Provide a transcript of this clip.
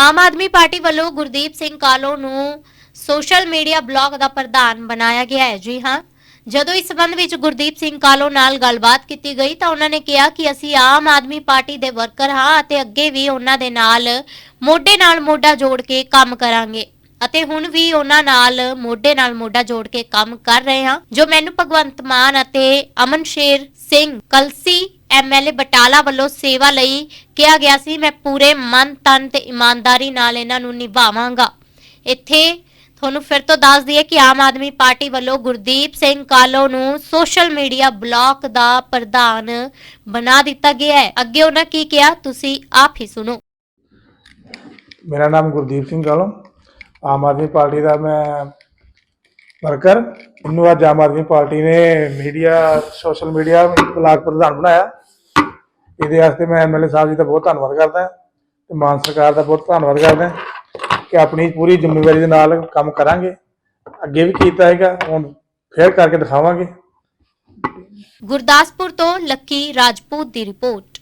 ਆਮ Aadmi party ਵੱਲੋਂ ਗੁਰਦੀਪ ਸਿੰਘ ਕਾਲੋ ਨੂੰ social media block ਦਾ ਪ੍ਰਧਾਨ ਬਣਾਇਆ ਗਿਆ ਹੈ। ਜੀ ਹਾਂ, ਜਦੋਂ ਇਸ ਸੰਬੰਧ ਵਿੱਚ ਗੁਰਦੀਪ ਸਿੰਘ ਕਾਲੋ ਨਾਲ ਗੱਲਬਾਤ ਕੀਤੀ ਗਈ ਤਾਂ ਉਹਨਾਂ ਨੇ ਕਿਹਾ ਕਿ ਅਸੀਂ ਆਮ ਆਦਮੀ ਪਾਰਟੀ ਦੇ ਵਰਕਰ ਹਾਂ ਅਤੇ ਅੱਗੇ ਵੀ ਉਹਨਾਂ ਦੇ ਨਾਲ ਮੋਢੇ ਨਾਲ ਮੋਢਾ ਜੋੜ ਕੇ ਕੰਮ ਕਰਾਂਗੇ ਅਤੇ ਹੁਣ ਵੀ ਉਹਨਾਂ ਨਾਲ ਮੋਢੇ ਨਾਲ ਮੋਢਾ ਜੋੜ ਕੇ ਕੰਮ ਕਰ ਰਹੇ ਹਾਂ। ਜੋ ਮੈਨੂੰ ਭਗਵੰਤ ਮਾਨ ਅਤੇ ਅਮਨ ਸ਼ੇਰ ਸਿੰਘ ਕਲਸੀ ਐਮਐਲਏ ਬਟਾਲਾ ਵੱਲੋਂ ਸੇਵਾ ਲਈ ਕਿਹਾ ਗਿਆ ਸੀ, ਮੈਂ ਪੂਰੇ ਮਨ, ਤਨ ਤੇ ਇਮਾਨਦਾਰੀ ਨਾਲ ਇਹਨਾਂ ਨੂੰ ਨਿਭਾਵਾਂਗਾ। ਇੱਥੇ ਤੁਹਾਨੂੰ ਫਿਰ ਤੋਂ ਦੱਸ ਦਈਏ ਕਿ ਆਮ ਆਦਮੀ ਪਾਰਟੀ ਵੱਲੋਂ ਗੁਰਦੀਪ ਸਿੰਘ ਕਾਲੋ ਨੂੰ ਸੋਸ਼ਲ ਮੀਡੀਆ ਬਲਾਕ ਦਾ ਪ੍ਰਧਾਨ ਬਣਾ ਦਿੱਤਾ ਗਿਆ ਹੈ। ਅੱਗੇ ਉਹਨਾਂ ਕੀ ਕਿਹਾ, ਤੁਸੀਂ ਆਪ ਹੀ ਸੁਣੋ। ਮੇਰਾ ਨਾਮ ਗੁਰਦੀਪ ਸਿੰਘ ਕਾਲੋ। ਆਮ ਆਦਮੀ ਪਾਰਟੀ ਦਾ ਮੈਂ ਵਰਕਰ ਮੈਨੂੰ ਅੱਜ ਆਮ ਆਦਮੀ ਪਾਰਟੀ ਨੇ ਮੀਡੀਆ, ਸੋਸ਼ਲ ਮੀਡੀਆ ਬਲਾਕ ਪ੍ਰਧਾਨ ਬਣਾਇਆ। ਇਹਦੇ ਵਾਸਤੇ ਮੈਂ ਐਮਐਲਏ ਸਾਹਿਬ ਜੀ ਦਾ ਬਹੁਤ ਧੰਨਵਾਦ ਕਰਦਾ ਤੇ ਮਾਨ ਸਰਕਾਰ ਦਾ ਬਹੁਤ ਧੰਨਵਾਦ ਕਰਦਾ ਕਿ ਆਪਣੀ ਪੂਰੀ ਜ਼ਿੰਮੇਵਾਰੀ ਦੇ ਨਾਲ ਕੰਮ ਕਰਾਂਗੇ। ਅੱਗੇ ਵੀ ਕੀਤਾ ਹੈਗਾ, ਹੁਣ ਫੇਰ ਕਰਕੇ ਦਿਖਾਵਾਂਗੇ। ਗੁਰਦਾਸਪੁਰ ਤੋਂ ਲੱਕੀ ਰਾਜਪੂਤ ਦੀ ਰਿਪੋਰਟ।